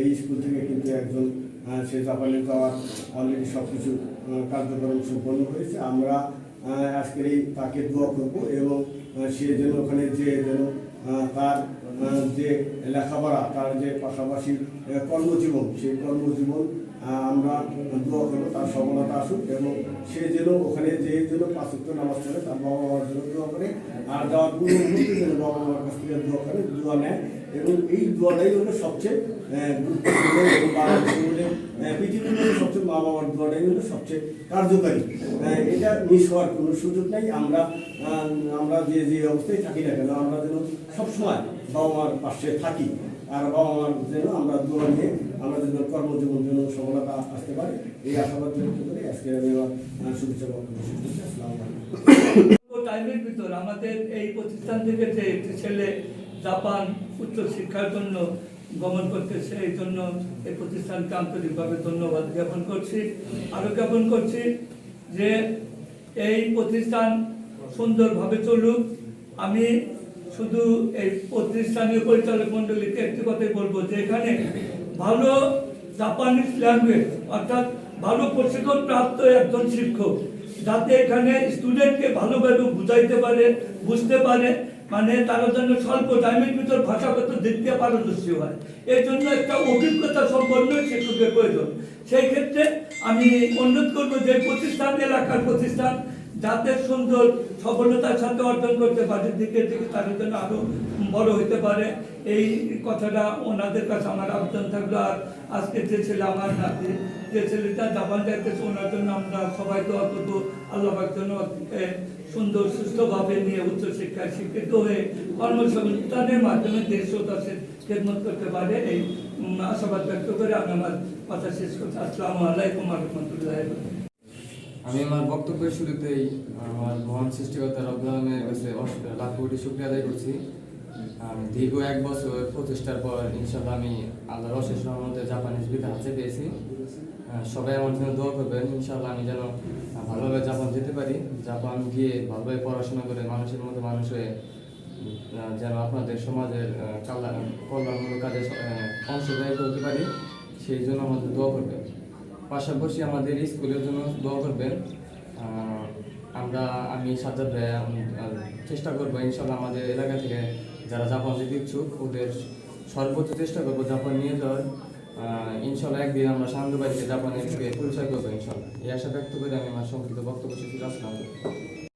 এই স্কুল থেকে কিন্তু একজন সে জাপানে যাওয়ার অলরেডি সব কিছু কার্যক্রম সম্পন্ন হয়েছে। আমরা আজকের এই তাকে দোয়া করব এবং সে যেন ওখানে যে যেন তার যে লেখাপড়া, তার যে পাশাপাশি কর্মজীবন, সেই কর্মজীবন আমরা দোয়া করব, তার সফলতা আসুক এবং সে যেন ওখানে যে যেন পাঁচক্য নামাজ পড়ে, তার বাবা মার জন্য দোয়া করে, আর যাওয়ার পূর্ব যেন বাবা মার কাছ থেকে দোয়া করে, দোয়া নেয় এবং এই দোয়াটাই হলো সবচেয়ে গুরুত্বপূর্ণ এবং পৃথিবীর মধ্যে সবচেয়ে মা বাবার দোয়াটাই হলো সবচেয়ে কার্যকারী। এটা মিস হওয়ার কোনো সুযোগ নেই। আমরা আমরা যে যে অবস্থায় থাকি না কেন, আমরা যেন সবসময় বাবা মার পাশে থাকি। আর বাবা মার যেন আমরা দোয়া নিয়ে আমরা যেন কর্মজীবন যেন সফলতা আসতে পারে, এই আশাবাদ ব্যক্ত করে আজকে আমি আমার শুভেচ্ছা টাইমের ভিতর আমাদের এই প্রতিষ্ঠান থেকে যে একটি ছেলে জাপান উচ্চ শিক্ষার জন্য গমন করতেছে, এই জন্য এই প্রতিষ্ঠানকে আন্তরিকভাবে ধন্যবাদ জ্ঞাপন করছি। আরও জ্ঞাপন করছি যে এই প্রতিষ্ঠান সুন্দরভাবে চলুক। আমি শুধু এই প্রতিষ্ঠানীয় পরিচালক মণ্ডলীকে একটি কথাই বলব যে এখানে ভালো জাপানিজ ল্যাঙ্গুয়েজ অর্থাৎ ভালো প্রশিক্ষণ প্রাপ্ত একজন শিক্ষক, যাতে এখানে স্টুডেন্টকে ভালোভাবে বুঝাইতে পারে, বুঝতে পারে মানে তারা জন্য স্বল্প টাইমের ভিতর ভাষাগত দিক দিয়ে পারদর্শী হয়। এই জন্য একটা অভিজ্ঞতা সম্পন্ন শিক্ষকের প্রয়োজন। সেই ক্ষেত্রে আমি অনুরোধ করব যে প্রতিষ্ঠান, এলাকার প্রতিষ্ঠান যাতে সুন্দর সফলতার সাথে অর্জন করতে পারে দিকে দিকে তাদের জন্য আরও বড় হতে পারে। এই কথাটা ওনাদের কাছে আমার আবেদন থাকল। আর আজকে যে ছেলে আমার নাতি যে ছেলেটা জাপান যাইতেছে, ওনার জন্য আমরা সবাই দোয়া করব। আল্লাহ পাক যেন সুন্দর, সুস্থভাবে নিয়ে উচ্চশিক্ষায় শিক্ষিত হয়ে কর্মসংস্থানের মাধ্যমে দেশ ও দেশের খেদমত করতে পারে। এই আশাবাদ ব্যক্ত করে আমি আমার কথা শেষ করছি। আসসালামু আলাইকুম রহমতুল্লাহ আমি আমার বক্তব্যের শুরুতেই আমার মহান সৃষ্টিকর্তা আলমের কাছে লাখ কোটি শুক্রিয়া আদায় করছি। দীর্ঘ এক বছর প্রচেষ্টার পর ইনশাল্লাহ আমি আল্লাহর অশেষ রহমতে জাপানিজ বিদ্যা হাতে পেয়েছি। সবাই আমার জন্য দোয়া করবেন ইনশাল্লাহ আমি যেন ভালোভাবে জাপান যেতে পারি। জাপান গিয়ে ভালোভাবে পড়াশোনা করে মানুষের মতো মানুষ হয়ে যেন আপনাদের সমাজের কল্যাণমূলক কাজে অংশগ্রহণ করতে পারি। সেই জন্য আমাদের দোয়া করবেন। পাশাপাশি আমাদের স্কুলের জন্য দোয়া করবেন। আমরা, আমি, সাজ্জাদ ভাইয়া চেষ্টা করব ইনশাল্লাহ আমাদের এলাকা থেকে যারা জাপান যেতে ইচ্ছুক, ওদের সর্বোচ্চ চেষ্টা করব জাপান নিয়ে যাওয়ার। ইনশাল্লাহ একদিন আমরা সান্ধ্যবাড়িতে জাপানের থেকে পরিচয় করব ইনশাল্লাহ। এই আশা ব্যক্ত করে আমি আমার সংক্ষিপ্ত বক্তব্য। আসসালামু আলাইকুম।